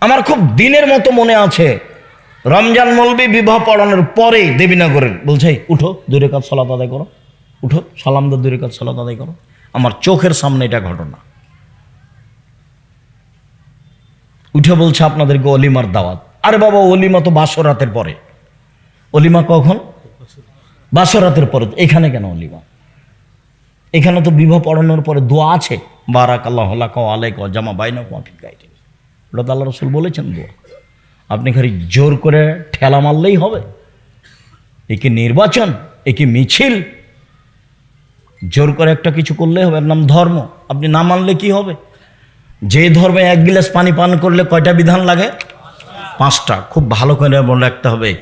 আমার খুব দিনের মতো মনে আছে। রমজান মলবি বিবাহ পড়ানোর পরে দেবীনগরের বলছে উঠো দূরে কাজ সলাত আদায় করো। উঠো সালামদার দূরে কাজ সলাত আদায় করো। আমার চোখের সামনে এটা ঘটনা। উঠে বলছে আপনাদেরকে অলিমার দাওয়াত। আরে বাবা, অলিমা তো বাসরাতের পরে। অলিমা কখন? বাসরাতের পরে। তো এখানে কেন অলিমা? এখানে তো বিবাহ পড়ানোর পরে দোয়া আছে। বারাক আল্লাহ আলাইক জামা বাইনা কফি গাইডে ওটা তো আল্লাহ রসুল বলেছেন দোয়া আপনি খালি জোর করে ঠেলা মারলেই হবে। এ কি নির্বাচন এ কি মিছিল। জোর করে একটা কিছু করলেই হবে। নাম ধর্ম। আপনি না মানলে কি হবে? যে ধর্মে এক গিলাস পানি পান করলে কয়টা বিধান লাগে? পাঁচটা। খুব ভালো করে মনে রাখতে হবে।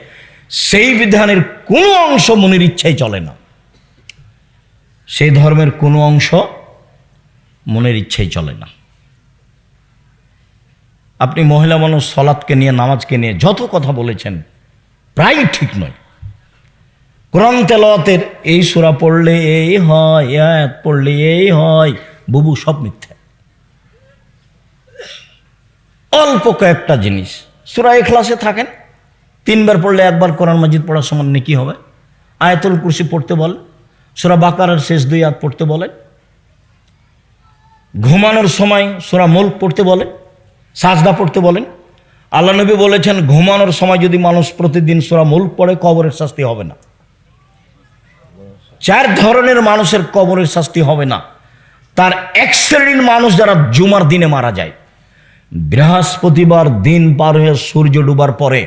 সেই বিধানের কোনো অংশ মনের ইচ্ছাই চলে না। সেই ধর্মের কোনো অংশ মনের ইচ্ছাই চলে না। আপনি মহিলা মানুষ সলাৎকে নিয়ে, নামাজকে নিয়ে যত কথা বলেছেন প্রায় ঠিক নয়। কোরআন তেলাওয়াতের এই সুরা পড়লে এই হয় এ আয়াত পড়লে এই হয়, বুবু সব মিথ্যা। অল্প কয়েকটা জিনিস। সুরা এখলাসে থাকেন, তিনবার পড়লে একবার কোরআন মাজিদ পড়ার সমান নেকি হবে। আয়াতুল কুরসি পড়তে বলে সুরা বাকারার শেষ দুই আয়াত পড়তে বলে ঘুমানোর সময় সুরা মুল্ক পড়তে বলে সাজদা পড়তে বলেন। আল্লাহ নবী বলেছেন, ঘুমানোর সময় যদি মানুষ প্রতিদিন সুরা মুল্ক পড়ে, কবরের শাস্তি হবে না। চার ধরনের মানুষের কবরের শাস্তি হবে না। তার এক শ্রেণির মানুষ যারা জুমার দিনে মারা যায়, বৃহস্পতিবার দিন পার হয়ে সূর্য ডুবার পরে,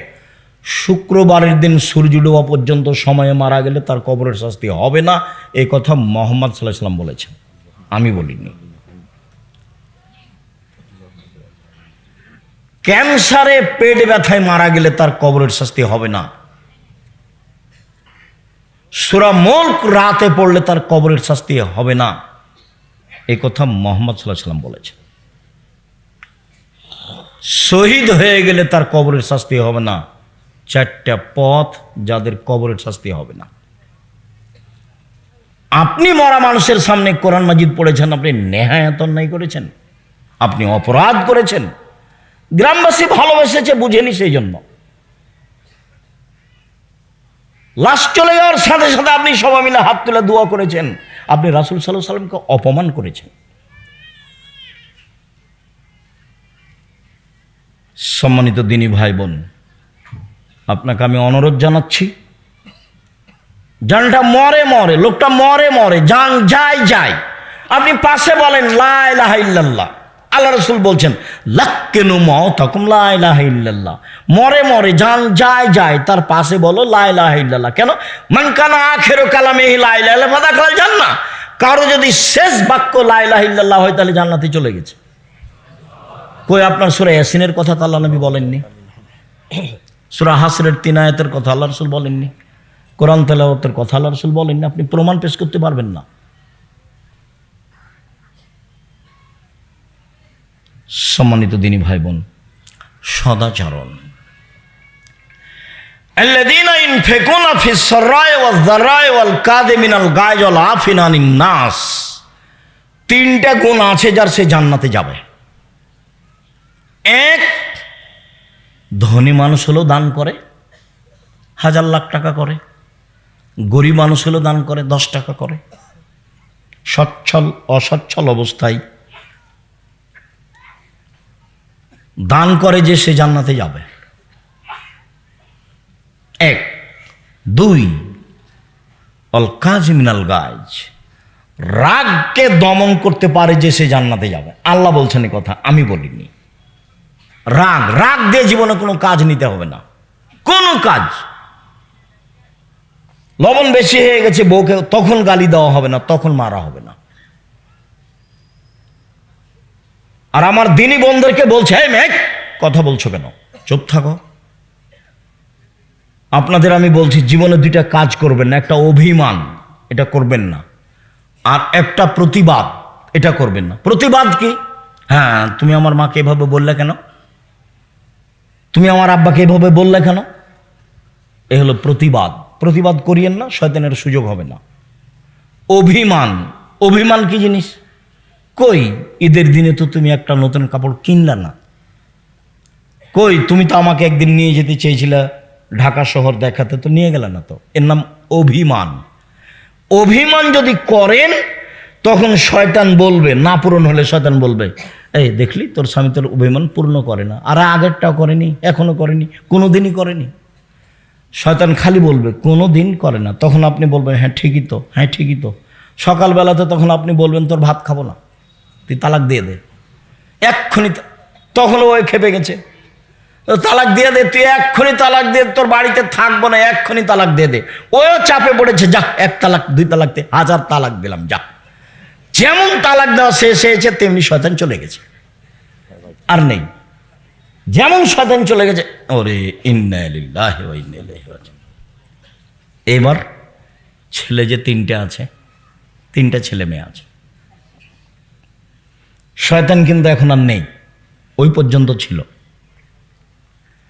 শুক্রবারের দিন সূর্য ডোবা পর্যন্ত সময়ে মারা গেলে তার কবরের শাস্তি হবে না। এই কথা মোহাম্মদ সাল্লাহ সাল্লাম বলেছেন। আমি বলিনি। ক্যান্সারে পেট ব্যথায় মারা গেলে তার কবরের শাস্তি হবে না। সুরা মুল্ক রাতে পড়লে তার কবরের শাস্তি হবে না। এই কথা মোহাম্মদ সাল্লাহ সাল্লাম বলেছেন। শহীদ হয়ে গেলে তার কবরের শাস্তি হবে না। চারটা পথ যাদের কবরের শাস্তি হবে না। আপনি মরা মানুষের সামনে কোরআন মাজিদ পড়েছেন, আপনি নেহায়াত অন্যায় করেছেন। আপনি অপরাধ করেছেন। গ্রামবাসী ভালোবেসেছে বুঝেনি সেই জন্য লাশ চলে যাওয়ার সাথে সাথে আপনি সবাই মিলে হাত তুলে দোয়া করেছেন। আপনি রাসুল সাল্লাহ সাল্লামকে অপমান করেছেন। সম্মানিত দিনী ভাই বোন আপনাকে আমি অনুরোধ জানাচ্ছি, জানটা মরে মরে, লোকটা মরে মরে, জান যায় যায়। আপনি পাশে বলেন লাহ ইল্লাল্লাহ। আল্লাহ রসুল বলছেন, লাক্কেনু তখন লাহ ইল্লাল্লাহ। মরে মরে জান যায় যায়, তার পাশে বলো লাহ ইল্লাল্লাহ। কেন? মানকানা আখেরো কালামে লাইলা ফাদা জান না কারও যদি শেষ বাক্য লাইলাহ ইল্লাল্লাহ হয়, তাহলে জান্নাতে চলে গেছে। কই, আপনার সুরা ইয়াসিনের কথা তো আল্লাহ নবী বলেননি? সুরা হাসরের তিন আয়াতের কথা আল্লাহ রসুল বলেননি? কোরআন তেলাওয়াতের কথা আল্লাহ রসুল বলেননি? আপনি প্রমাণ পেশ করতে পারবেন না। সম্মানিত দিনী ভাই বোন সদাচরণ নাস তিনটা গুণ আছে যার সে জান্নাতে যাবে। এক, ধনী মানুষ হলেও দান করে, হাজার লাখ টাকা করে। গরিব মানুষ হলেও দান করে, দশ টাকা করে। সচ্ছল, অসচ্ছল অবস্থায় দান করে যে সে জান্নাতে যাবে। এক। দুই। অল কাজ মিনাল গাছ রাগকে দমন করতে পারে যে সে জান্নাতে যাবে। আল্লাহ বলছেন কথা, আমি বলিনি। রাগ রাগ দিয়ে জীবনে কোনো কাজ নিতে হবে না। কোনো কাজ। লবণ বেশি হয়ে গেছে, বউকে তখন গালি দেওয়া হবে না, তখন মারা হবে না। আর আমার দিনী বন্ধুকে বলছে, "এই মেঘ, কথা বলছো কেন? চুপ থাকো। আপনাদের আমি বলছি, জীবনে দুইটা কাজ করবেন না, একটা অভিমান, এটা করবেন না। আর একটা প্রতিবাদ, এটা করবেন না। প্রতিবাদ কি? হ্যাঁ তুমি আমার মাকে এভাবে বললে কেন? তুমি আমার আব্বাকে এভাবে বললে কেন? এ হলো প্রতিবাদ। প্রতিবাদ করিয়েন না, শয়তানের সুযোগ হবে না। অভিমান অভিমান কি জিনিস? কই, ঈদের দিনে তো তুমি একটা নতুন কাপড় কিনলে না। কই, তুমি তো আমাকে একদিন নিয়ে যেতে চেয়েছিলে, ঢাকা শহর দেখাতে তো নিয়ে গেলে না তো। এর নাম অভিমান। অভিমান যদি করেন, তখন শয়তান বলবে, না পূরণ হলে শয়তান বলবে, এই, দেখলি, তোর স্বামী তোর অভিমান পূর্ণ করে না। আর আগেরটাও করেনি, এখনও করেনি কোনো দিনই করেনি। শয়তান খালি বলবে কোনো দিন করে না। তখন আপনি বলবেন হ্যাঁ ঠিকই তো হ্যাঁ ঠিকই তো। সকালবেলাতে তখন আপনি বলবেন, তোর ভাত খাব না। তুই তালাক দিয়ে দে। এক্ষুনি তা- তখন ওই খেপে গেছে। তালাক দিয়ে দে, তুই এক্ষুনি তালাক দিয়ে তোর বাড়িতে থাকব না, এক্ষুনি তালাক দিয়ে দে। ওও চাপে পড়েছে, যা, এক তালাক, দুই তালাক দে হাজার তালাক দিলাম, যা। যেমন তালাক দেওয়া শেষ হয়েছে তেমনি শয়তান চলে গেছে। আর নেই। যেমন শয়তান চলে গেছে, ওরে। এবার ছেলে যে তিনটে আছে, তিনটা ছেলে মেয়ে আছে। শয়তান কিন্তু এখন আর নেই। ওই পর্যন্ত ছিল।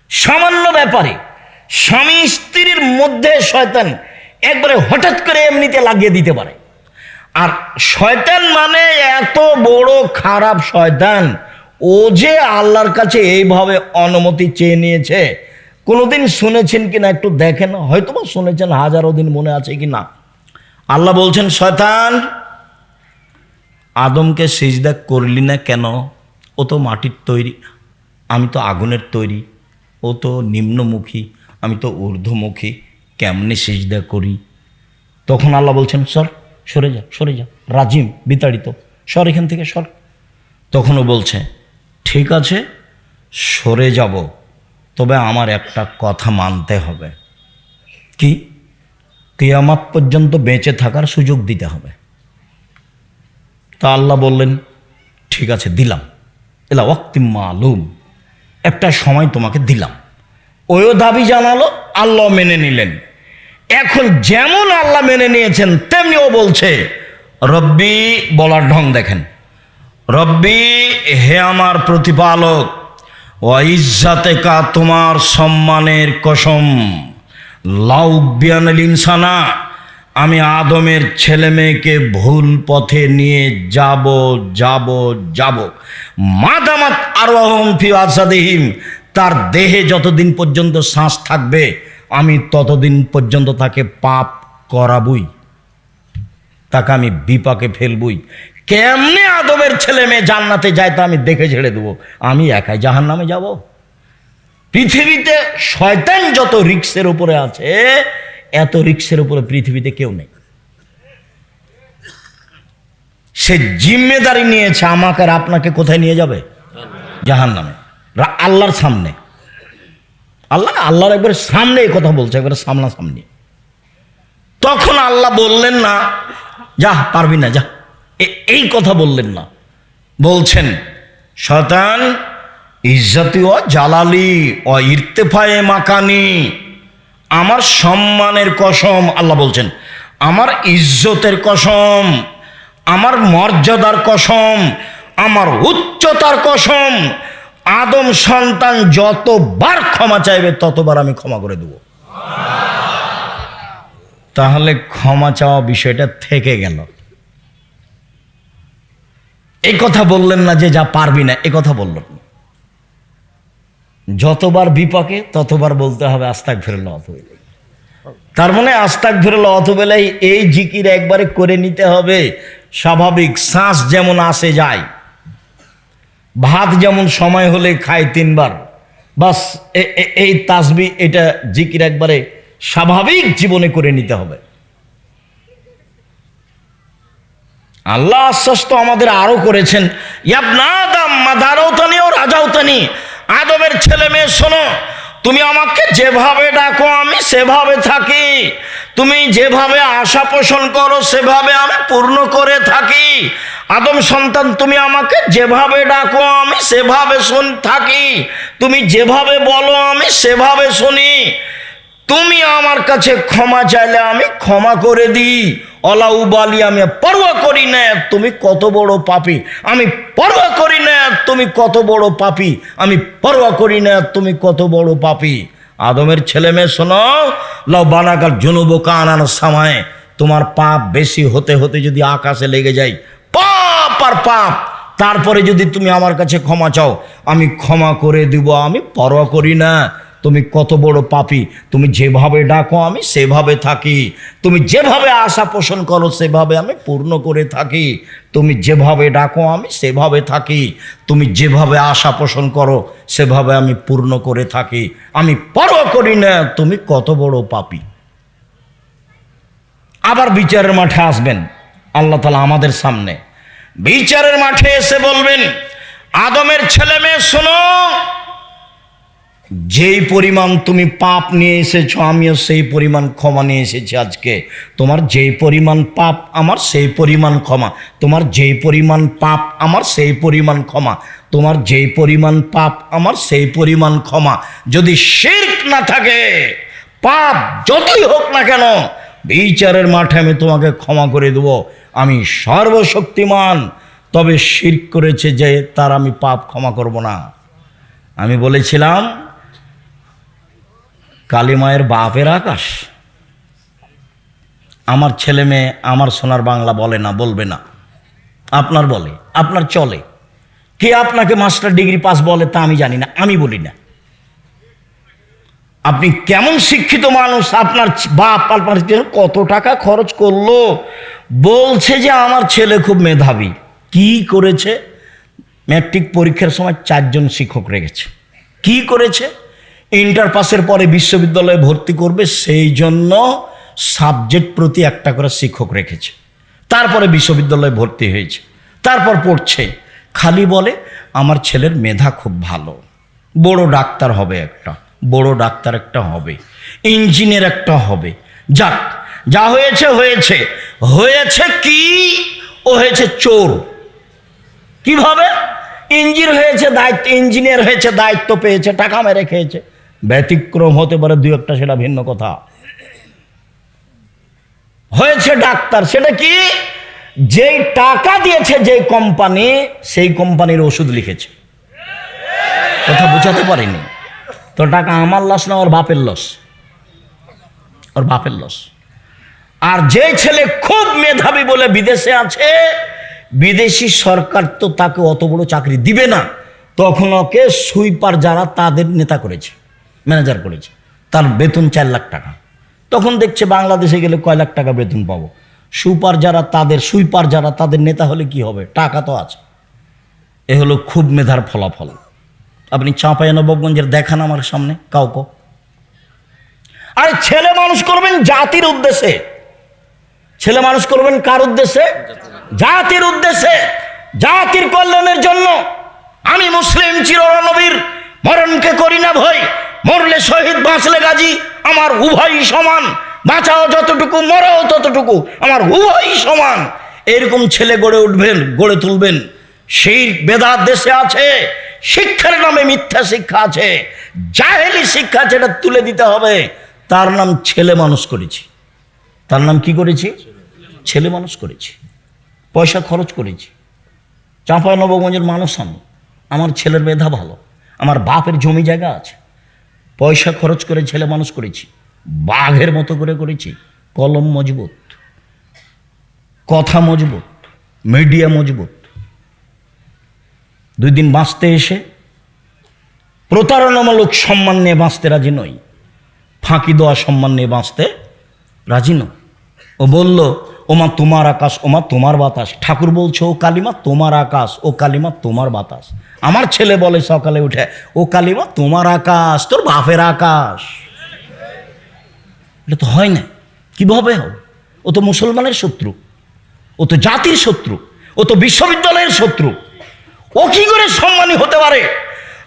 সামান্য ব্যাপারে স্বামী স্ত্রীর মধ্যে শয়তান একবারে হঠাৎ করে এমনিতে লাগিয়ে দিতে পারে। আর শয়তান মানে এত বড় খারাপ শয়তান, ও যে আল্লাহর কাছে এইভাবে অনুমতি চেয়ে নিয়েছে। কোনোদিন শুনেছেন কিনা একটু দেখেন হয়তো বা শুনেছেন, হাজারো দিন মনে আছে কি না আল্লাহ বলছেন, শয়তান আদমকে সিজদা করলি না কেন? ও তো মাটির তৈরি। আমি তো আগুনের তৈরি। ও তো নিম্নমুখী। আমি তো ঊর্ধ্বমুখী। কেমনে সিজদা করি? তখন আল্লাহ বলছেন, সর, সরে যা সরে যা। রাজিম, বিতাড়িত। সর এখান থেকে, সর। তখনও বলছে, ঠিক আছে, সরে যাব। তবে আমার একটা কথা মানতে হবে। কি? কেয়ামাত পর্যন্ত বেঁচে থাকার সুযোগ দিতে হবে। তা আল্লাহ বললেন, ঠিক আছে, দিলাম। এলা ওয়াক্তিম মালুম। একটা সময় তোমাকে দিলাম। ওও দাবি জানালো, আল্লাহ মেনে নিলেন। এখন যেমন আল্লাহ মেনে নিয়েছেন, তেমনি ও বলছে, রব্বি, বলার ঢং দেখেন। রব্বি, হে আমার প্রতিপালক ও ইজ্জাতে কা তোমার সম্মানের কসম। ইনসানা আমি আদমের ছেলে মেয়েকে ভুল পথে নিয়ে যাব যাব যাব। মাদামাত আরোহম ফি আসাদেহিম। তার দেহে যতদিন পর্যন্ত শ্বাস থাকবে, আমি ততদিন পর্যন্ত তাকে পাপ করাবই। তাকে আমি বিপাকে ফেলবই। কেমনে আদমের ছেলে মেয়ে জান্নাতে যায় তা আমি দেখে ছেড়ে দেবো। আমি একাই জাহান নামে যাব। পৃথিবীতে শয়তান যত রিক্সের উপরে আছে এত রিক্সের উপরে পৃথিবীতে কেউ নেই। সে জিম্মেদারি নিয়েছে আমাকে আর আপনাকে কোথায় নিয়ে যাবে? জাহান নামে আল্লাহর সামনে। আল্লাহ, আল্লাহর একবার সামনে এই কথা বলছে, একবারে সামনাসামনি। তখন আল্লাহ বললেন না, যা, পারবি না, যা। এই কথা বললেন না। বলছেন শতান ইজ্জতি ও জালালি ও ইর্তেফায়ে মাকানি আমার সম্মানের কসম, আল্লাহ বলছেন, আমার ইজ্জতের কসম, আমার মর্যাদার কসম, আমার উচ্চতার কসম, আদম সন্তান যতবার ক্ষমা চাইবে, ততবার আমি ক্ষমা করে দেব। তাহলে ক্ষমা চাওয়া বিষয়টা থেকে গেল। এই কথা বললেন না যে যা পারবি না এই কথা বললেন। যতবার বিপাকে, ততবার বলতে হবে আস্তাক ফেরল অতবেলাই তার মানে আস্তাক ফেরল অতবেলাই এই জিকির একবারে করে নিতে হবে। স্বাভাবিক শ্বাস যেমন আসে যায়, ভাত যেমন সময় হলে খায় তিনবার, বাস এই তাসবি, এটা জিকির একবারে স্বাভাবিক জীবনে করে নিতে হবে। আল্লাহ আশ্বাস তো আমাদের আরও করেছেন ইয়াবনাদাম মাদারৌতানি ও রাজাউতানি, আদমের ছেলে মেয়ে শোনো তুমি আমাকে যেভাবে ডাকো, আমি সেভাবে থাকি। তুমি যেভাবে আশা পোষণ করো, সেভাবে আমি পূর্ণ করে থাকি। আদম সন্তান, তুমি আমাকে যেভাবে ডাকো, আমি সেভাবে শুন, থাকি। তুমি যেভাবে বলো, আমি সেভাবে শুনি। তুমি আমার কাছে ক্ষমা চাইলে আমি ক্ষমা করে দিই। অলাউবালি আমি পরোয়া করি না, তুমি কত বড় পাপি। আমি পরোয়া করি না, তুমি কত বড় পাপি। আমি পরোয়া করি না, তুমি কত বড় পাপি। আদমের ছেলে মেয়ে, শোনো, লাউ বানাকার জনুব কানানো সামায়। তোমার পাপ বেশি হতে হতে যদি আকাশে লেগে যায়, পাপ আর পাপ। তারপরে যদি তুমি আমার কাছে ক্ষমা চাও, আমি ক্ষমা করে দিব, আমি পরোয়া করি না। তুমি কত বড় পাপি, তুমি যেভাবে ডাকো আমি সেভাবে থাকি। তুমি যেভাবে আশা পোষণ করো সেভাবে আমি পূর্ণ করে থাকি। তুমি যেভাবে ডাকো আমি সেভাবে থাকি। তুমি যেভাবে আশা পোষণ করো সেভাবে আমি পূর্ণ করে থাকি। আমি পরোয়া করি না, তুমি কত বড় পাপি। আবার বিচারের মাঠে আসবেন, আল্লাহ তালা আমাদের সামনে। বিচারের মাঠে এসে বলবেন, আদমের ছেলে মেয়ে শোনো যেই পরিমাণ তুমি পাপ নিয়ে এসেছ, আমিও সেই পরিমাণ ক্ষমা নিয়ে এসেছি আজকে। তোমার যেই পরিমাণ পাপ আমার, সেই পরিমাণ ক্ষমা। তোমার যেই পরিমাণ পাপ আমার, সেই পরিমাণ ক্ষমা। তোমার যেই পরিমাণ পাপ আমার, সেই পরিমাণ ক্ষমা। যদি শির্ক না থাকে, পাপ যতই হোক না কেন, বিচারের মাঠে আমি তোমাকে ক্ষমা করে দেব। আমি সর্বশক্তিমান। তবে শির্ক করেছে যে, তার আমি পাপ ক্ষমা করব না। আমি বলেছিলাম কালিমায়ের বাপের আকাশ। আমার ছেলে মেয়ে আমার সোনার বাংলা বলে না, বলবে না। আপনার বলে, আপনার চলে। কে আপনাকে মাস্টার ডিগ্রি পাস বলে তা আমি জানি না, আমি বলি না। আপনি কেমন শিক্ষিত মানুষ, আপনার বাপ আপনার কত টাকা খরচ করল? বলছে যে আমার ছেলে খুব মেধাবী। কি করেছে? ম্যাট্রিক পরীক্ষার সময় চারজন শিক্ষক রেখেছে। কি করেছে? ইন্টার পাসের পরে বিশ্ববিদ্যালয়ে ভর্তি করবে, সেই জন্য সাবজেক্ট প্রতি একটা করে শিক্ষক রেখেছে। তারপরে বিশ্ববিদ্যালয়ে ভর্তি হয়েছে। তারপর পড়ছে। খালি বলে, আমার ছেলের মেধা খুব ভালো। বড় ডাক্তার হবে একটা, বড় ডাক্তার একটা হবে, ইঞ্জিনিয়ার একটা হবে। যাক, যা হয়েছে হয়েছে। হয়েছে কি? ও হয়েছে চোর। কীভাবে? ইঞ্জিন হয়েছে, দায়িত্ব, ইঞ্জিনিয়ার হয়েছে, দায়িত্ব পেয়েছে, টাকা মেরে খেয়েছে। ব্যতিক্রম হতে পারে, দুই একটা সেটা ভিন্ন কথা। হয়েছে ডাক্তার, সেটা কি? যেই টাকা দিয়েছে যেই কোম্পানি সেই কোম্পানির ওষুধ লিখেছে। কথা বোঝাতে পারিনি। তো টাকা আমার লস না ওর বাপের লস ওর বাপের লস আর যে ছেলে খুব মেধাবী বলে বিদেশে আছে, বিদেশি সরকার তো তাকে অত বড় চাকরি দিবে না। তখন ওকে সুইপার যারা তাদের নেতা করেছে। ম্যানেজার করেছে তার বেতন চার লাখ টাকা। তখন দেখছে বাংলাদেশে গেলে কয় লাখ টাকা বেতন পাবো। সুপার যারা, তাদের, সুইপার যারা, তাদের নেতা হলে কি হবে? টাকা তো আছে। এ হলো খুব মেধার ফলাফল। আপনি চাঁপাই নবাবগঞ্জের দেখান আমার সামনে, কাউকে। আরে ছেলে মানুষ করবেন জাতির উদ্দেশ্যে। ছেলে মানুষ করবেন কার উদ্দেশ্যে? জাতির উদ্দেশ্যে। জাতির কল্যাণের জন্য। আমি মুসলিম চিরনবীর, মরণকে করি না ভয় মরলে শহীদ বাঁচলে গাজী আমার উভয় সমান। বাঁচাও যতটুকু, মরাও ততটুকু, আমার উভয় সমান। এরকম ছেলে গড়ে উঠবেন, গড়ে তুলবেন। সেই বেদাত দেশে আছে, শিক্ষার নামে মিথ্যা শিক্ষা আছে। জাহেলি শিক্ষা যেটা তুলে দিতে হবে। তার নাম ছেলে মানুষ করেছি। তার নাম কি করেছি? ছেলে মানুষ করেছি। পয়সা খরচ করেছি। চাঁপা নবগঞ্জের মানুষ আমি। আমার ছেলের মেধা ভালো। আমার বাপের জমি জায়গা আছে। পয়সা খরচ করে ছেলে মানুষ করেছি, বাঘের মতো করে করেছি, কলম মজবুত, কথা মজবুত মিডিয়া মজবুত। দুই দিন বাঁচতে এসে প্রতারণামূলক সম্মান নিয়ে বাঁচতে রাজি নই, ফাঁকি দেওয়া সম্মান নিয়ে বাঁচতে রাজি নয় ও বলল ওমা তোমার আকাশ, ওমা তোমার বাতাস। ঠাকুর বলছো, ও কালিমা, তোমার আকাশ, ও কালিমা, তোমার বাতাস। আমার ছেলে বলে সকালে উঠে, ও কালিমা, তোমার আকাশ, তোর বাপের আকাশ। এটা তো হয় না। কীভাবে হবে? ও তো মুসলমানের শত্রু। ও তো জাতির শত্রু। ও তো বিশ্ববিদ্যালয়ের শত্রু। ও কি করে সম্মানী হতে পারে?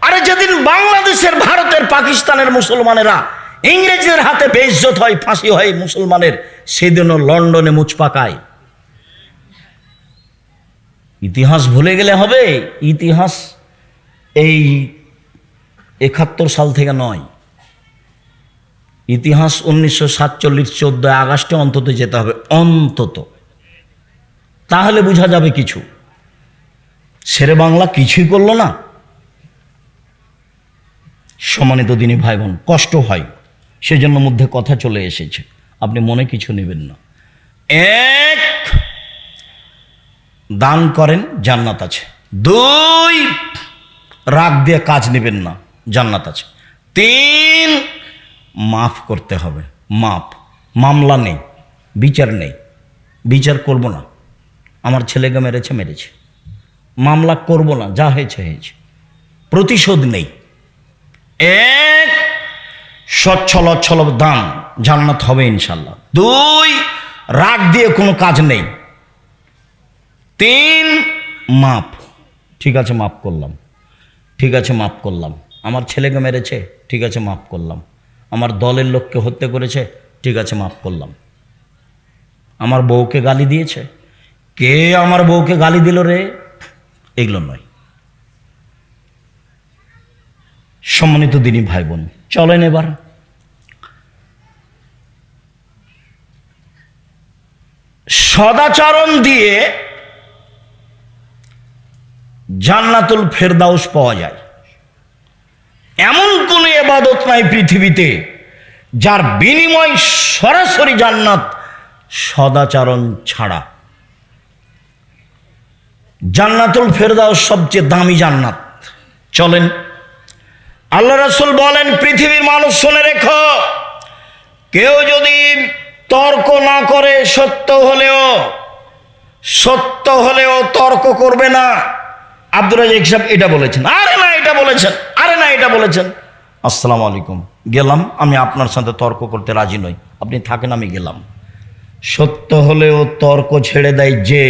আরে যেদিন বাংলাদেশের, ভারতের, পাকিস্তানের মুসলমানেরা ইংরেজদের হাতে বেইজ্জত হয়, ফাঁসি হয় মুসলমানের সেদিনও লন্ডনে মুচ পাকায় ইতিহাস ভুলে গেলে হবে, ইতিহাস এই একাত্তর সাল থেকে নয়। ইতিহাস উনিশশো সাতচল্লিশ চোদ্দোই আগস্টে অন্তত যেতে হবে, অন্তত। তাহলে বোঝা যাবে কিছু। শেরে বাংলা কিছুই করল না। সমানিত দিনী ভাই বোন কষ্ট হয়, সেজন্য মধ্যে কথা চলে এসেছে। আপনি মনে কিছু নেবেন না। এক, দান করেন, জান্নাত আছে। দুই, রাগ দিয়ে কাজ নেবেন না, জান্নাত আছে। তিন, মাফ করতে হবে। মাপ। মামলা নেই, বিচার নেই। বিচার করব না। আমার ছেলেকে মেরেছে মেরেছে। মামলা করব না, যা হয়েছে হয়েছে। প্রতিশোধ নেই। এক সচ্ছল অচ্ছল দান জান্নাত হবে ইনশাল্লাহ দুই, রাগ দিয়ে কোনো কাজ নেই। তিন, মাপ। ঠিক আছে, মাপ করলাম। ঠিক আছে, মাপ করলাম। আমার ছেলেকে মেরেছে, ঠিক আছে, মাপ করলাম। আমার দলের লোককে হত্যা করেছে, ঠিক আছে, মাপ করলাম। আমার বউকে গালি দিয়েছে। কে আমার বউকে গালি দিল রে? এগুলো নয়। সম্মানিত দিনী ভাই বোন চলেন এবার। সদাচরণ দিয়ে জান্নাতুল ফেরদাউস পাওয়া যায়। এমন কোনো এবাদত নাই পৃথিবীতে যার বিনিময় সরাসরি জান্নাত সদাচরণ ছাড়া। জান্নাতুল ফেরদাউস সবচেয়ে দামি জান্নাত। চলেন আল্লাহ রসুল বলেন, পৃথিবীর মানুষ শুনে রেখো, কেউ যদি তর্ক না করে, সত্য হলেও সত্য হলেও তর্ক করবে না। আব্দুর রাজাক সাহেব এটা বলেছেন। আরে না, এটা বলেছেন, আরে না, এটা বলেছেন। আসসালামু আলাইকুম। গেলাম, আমি আপনার সাথে তর্ক করতে রাজি নই। আপনি থাকেন, আমি গেলাম। সত্য হলেও তর্ক ছেড়ে দেয় যে,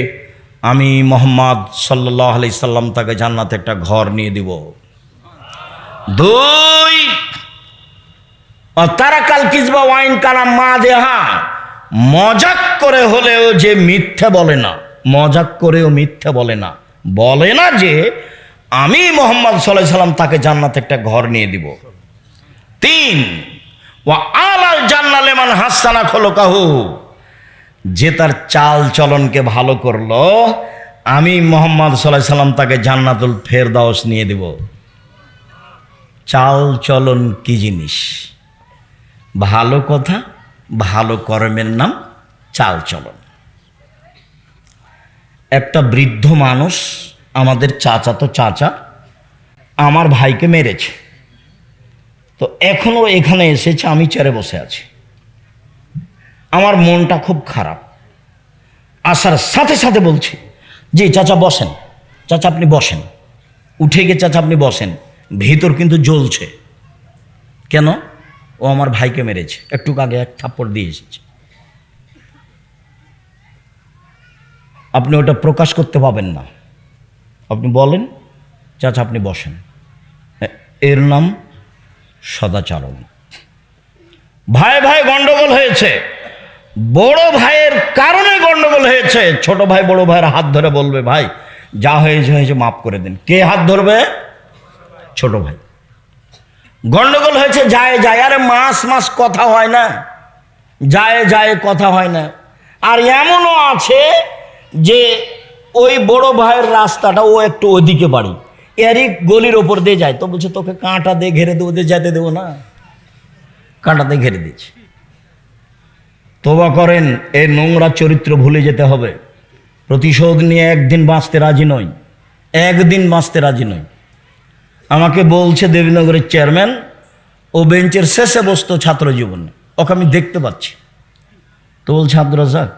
আমি মোহাম্মদ সাল্লাহ আলি সাল্লাম তাকে জান্নাতে একটা ঘর নিয়ে দিব। দুই। তারা কাল কিসবা ওয়াইন কালাম মা দেহা। মজাক করে হলেও যে মিথ্যে বলে না। মজাক করেও মিথ্যে বলে না। বলে না যে আমি মোহাম্মদ সাল্লাহ সাল্লাম তাকে জান্নাতে একটা ঘর নিয়ে দিব। তিন ও আলাল জান্নালেমান হাসানা খোলো কাহু যে তার চাল চলনকে ভালো করল, আমি মোহাম্মদ সাল্লাহ সাল্লাম তাকে জান্নাতুল ফেরদাউস নিয়ে দিব। চাল চলন কি জিনিস? ভালো কথা, ভালো কর্মের নাম চাল চলন একটা বৃদ্ধ মানুষ আমাদের চাচা তো চাচা, আমার ভাইকে মেরেছে। তো এখনও এখানে এসেছে, আমি চেয়ারে বসে আছি। আমার মনটা খুব খারাপ। আসার সাথে সাথে বলছি, জি, চাচা বসেন। চাচা, আপনি বসেন। উঠে গিয়ে চাচা, আপনি বসেন। ভিতর কিন্তু জ্বলছে। কেন? ও আমার ভাইকে মেরেছে। একটু আগে এক থাপ্পড় দিয়ে এসেছে। আপনি ওটা প্রকাশ করতে পাবেন না। আপনি বলেন, চাচা আপনি বসেন। এর নাম সদাচরণ। ভাই ভাই, গন্ডগোল হয়েছে। বড় ভাইয়ের কারণে গন্ডগোল হয়েছে। ছোট ভাই, বড় ভাইয়ের হাত ধরে বলবে, ভাই, যা হয়েছে হয়েছে, মাফ করে দিন। কে হাত ধরবে? ছোট ভাই। গন্ডগোল হয়েছে, যায় যায়। আরে মাস মাস কথা হয় না। যায় যায়, কথা হয় না। আর এমনও আছে যে ওই বড় ভাইয়ের রাস্তাটা ও একটু ওদিকে বাড়ি। এরই গলির ওপর দিয়ে যায়। তো বলছে, তোকে কাঁটা দিয়ে ঘেরে দেবো, দিয়ে যেতে দেবো না? কাঁটা দিয়ে ঘেরে দিচ্ছে তোবা করেন এই নোংরা চরিত্র ভুলে যেতে হবে। প্রতিশোধ নিয়ে একদিন বাঁচতে রাজি নয় একদিন বাঁচতে রাজি নই। আমাকে বলছে দেবীনগরের চেয়ারম্যান, ও বেঞ্চের শেষে বসতো ছাত্র জীবনে। ওকে আমি দেখতে পাচ্ছি। তো বলছে, আব্দুর রাজাক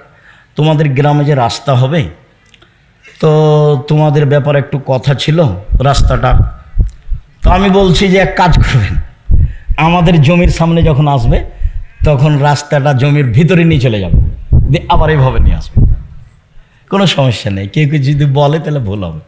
তোমাদের গ্রামে যে রাস্তা হবে, তো তোমাদের ব্যাপারে একটু কথা ছিল রাস্তাটা। তো আমি বলছি যে এক কাজ করবেন, আমাদের জমির সামনে যখন আসবে, তখন রাস্তাটা জমির ভিতরে নিয়ে চলে যাবে। দিয়ে আবার এইভাবে নিয়ে আসবে। কোনো সমস্যা নেই। কেউ কেউ যদি বলে, তাহলে ভুল হবে।